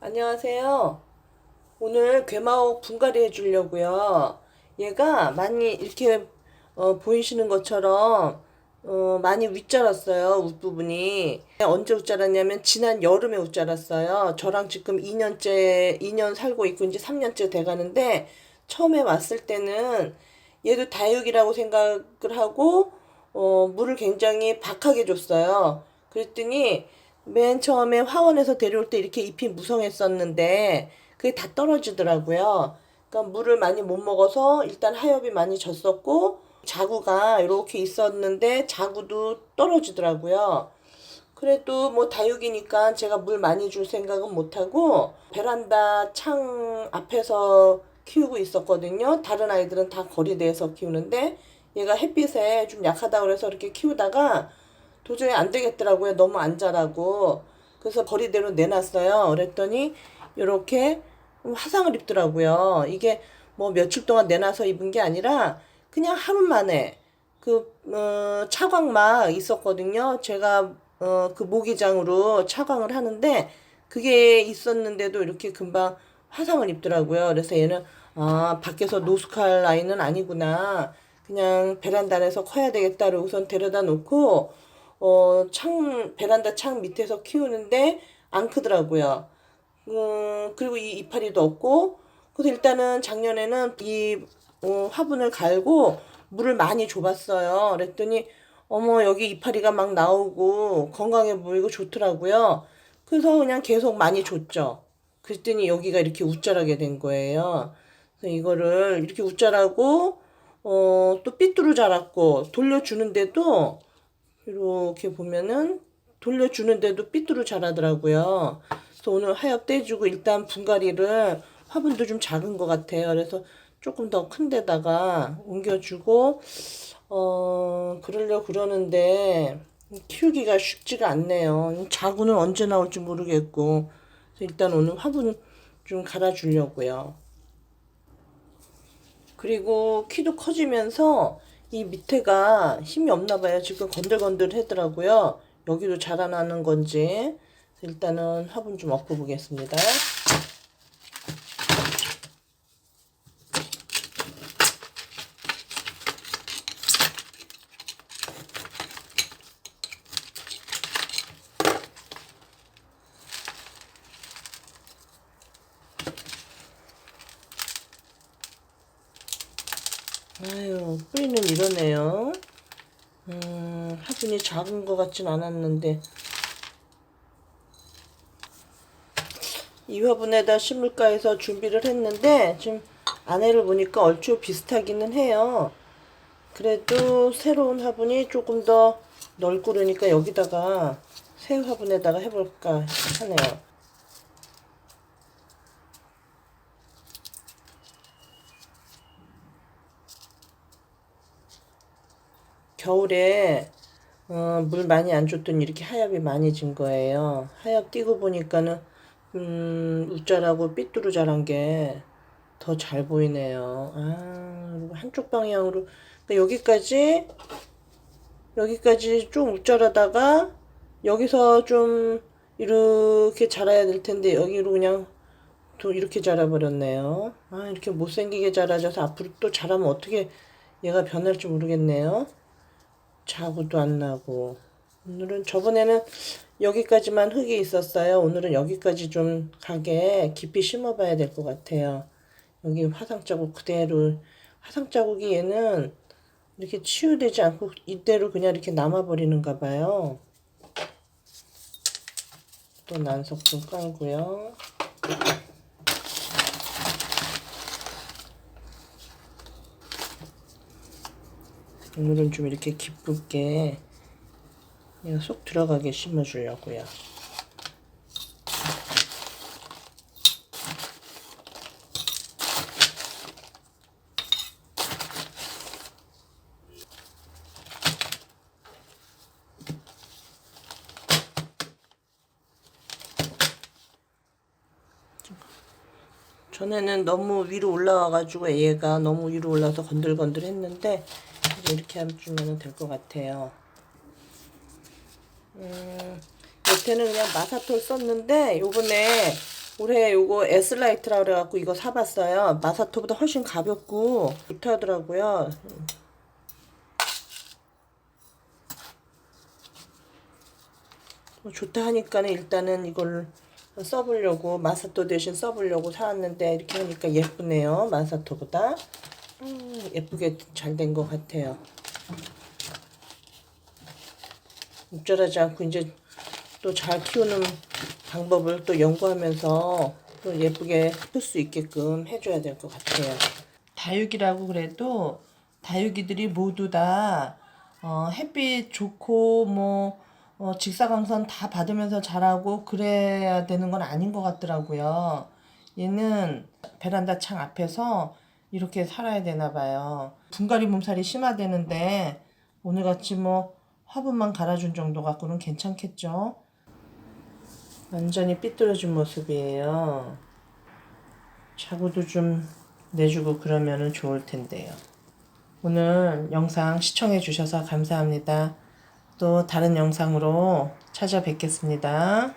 안녕하세요. 오늘 괴마옥 분갈이 해주려고요. 얘가 많이 이렇게 어, 보이시는 것처럼 어, 많이 윗자랐어요. 윗부분이. 언제 윗자랐냐면 지난 여름에 윗자랐어요. 저랑 지금 2년째, 2년 살고 있고 이제 3년째 돼가는데 처음에 왔을 때는 얘도 다육이라고 생각을 하고 어, 물을 굉장히 박하게 줬어요. 그랬더니 맨 처음에 화원에서 데려올 때 이렇게 잎이 무성했었는데 그게 다 떨어지더라고요. 그러니까 물을 많이 못 먹어서 일단 하엽이 많이 졌었고 자구가 이렇게 있었는데 자구도 떨어지더라고요. 그래도 뭐 다육이니까 제가 물 많이 줄 생각은 못하고 베란다 창 앞에서 키우고 있었거든요. 다른 아이들은 다 거리내에서 키우는데 얘가 햇빛에 좀 약하다 그래서 이렇게 키우다가 도저히 안 되겠더라고요. 너무 안 자라고. 그래서 거리대로 내놨어요. 그랬더니 이렇게 화상을 입더라고요. 이게 뭐 며칠 동안 내놔서 입은 게 아니라 그냥 하루 만에 그 어, 차광막 있었거든요. 제가 어, 그 모기장으로 차광을 하는데 그게 있었는데도 이렇게 금방 화상을 입더라고요. 그래서 얘는 아 밖에서 노숙할 아이는 아니구나. 그냥 베란다에서 커야 되겠다. 를 우선 데려다 놓고 어, 창, 베란다 창 밑에서 키우는데 안 크더라고요. 음, 그리고 이 이파리도 없고, 그래서 일단은 작년에는 이 어, 화분을 갈고 물을 많이 줘봤어요. 그랬더니, 어머, 여기 이파리가 막 나오고 건강해 보이고 좋더라고요. 그래서 그냥 계속 많이 줬죠. 그랬더니 여기가 이렇게 웃자라게 된 거예요. 그래서 이거를 이렇게 웃자라고, 어, 또 삐뚤어 자랐고, 돌려주는데도 이렇게 보면은 돌려주는데도 삐뚤어 자라더라고요. 그래서 오늘 하엽 떼주고 일단 분갈이를 화분도 좀 작은 것 같아요. 그래서 조금 더 큰 데다가 옮겨주고 어 그러려 그러는데 키우기가 쉽지가 않네요. 자구는 언제 나올지 모르겠고 일단 오늘 화분 좀 갈아주려고요. 그리고 키도 커지면서 이 밑에가 힘이 없나 봐요. 지금 건들건들 하더라고요. 여기도 자라나는 건지. 일단은 화분 좀 엎어 보겠습니다. 아유, 뿌리는 이러네요. 음, 화분이 작은 것 같진 않았는데. 이 화분에다 심을까 해서 준비를 했는데, 지금 안에를 보니까 얼추 비슷하기는 해요. 그래도 새로운 화분이 조금 더 넓고 그러니까 여기다가 새 화분에다가 해볼까 하네요. 겨울에 어, 물 많이 안 줬더니 이렇게 하엽이 많이 진 거예요. 하엽 띄고 보니까는 음, 웃자라고 삐뚤어 자란 게 더 잘 보이네요. 아, 한쪽 방향으로 그러니까 여기까지 여기까지 좀 웃자라다가 여기서 좀 이렇게 자라야 될 텐데 여기로 그냥 또 이렇게 자라버렸네요. 아, 이렇게 못생기게 자라져서 앞으로 또 자라면 어떻게 얘가 변할지 모르겠네요. 자구도 안 나고 오늘은 저번에는 여기까지만 흙이 있었어요. 오늘은 여기까지 좀 가게 깊이 심어봐야 될 것 같아요. 여기 화상 자국 그대로 화상 자국이 얘는 이렇게 치유되지 않고 이대로 그냥 이렇게 남아버리는가 봐요. 또 난석 좀 깔고요. 오늘은 좀 이렇게 기쁘게 얘가 쏙 들어가게 심어주려고요. 전에는 너무 위로 올라와가지고 얘가 너무 위로 올라서 건들건들 했는데 이렇게 해주면 될 것 같아요. 음, 밑에는 그냥 마사토를 썼는데 요번에 올해 요거 S라이트라 그래갖고 이거 사봤어요. 마사토보다 훨씬 가볍고 좋다더라고요. 뭐 좋다 하니까는 일단은 이걸 써보려고 마사토 대신 써보려고 사왔는데 이렇게 하니까 예쁘네요. 마사토보다 음, 예쁘게 잘 된 것 같아요. 우절하지 않고 이제 또 잘 키우는 방법을 또 연구하면서 또 예쁘게 클 수 있게끔 해줘야 될 것 같아요. 다육이라고 그래도 다육이들이 모두 다 어, 햇빛 좋고 뭐 어, 직사광선 다 받으면서 자라고 그래야 되는 건 아닌 것 같더라고요. 얘는 베란다 창 앞에서 이렇게 살아야 되나 봐요. 분갈이 몸살이 심하대는데 오늘같이 뭐 화분만 갈아준 정도 갖고는 괜찮겠죠? 완전히 삐뚤어진 모습이에요. 자구도 좀 내주고 그러면은 좋을 텐데요. 오늘 영상 시청해 주셔서 감사합니다. 또 다른 영상으로 찾아뵙겠습니다.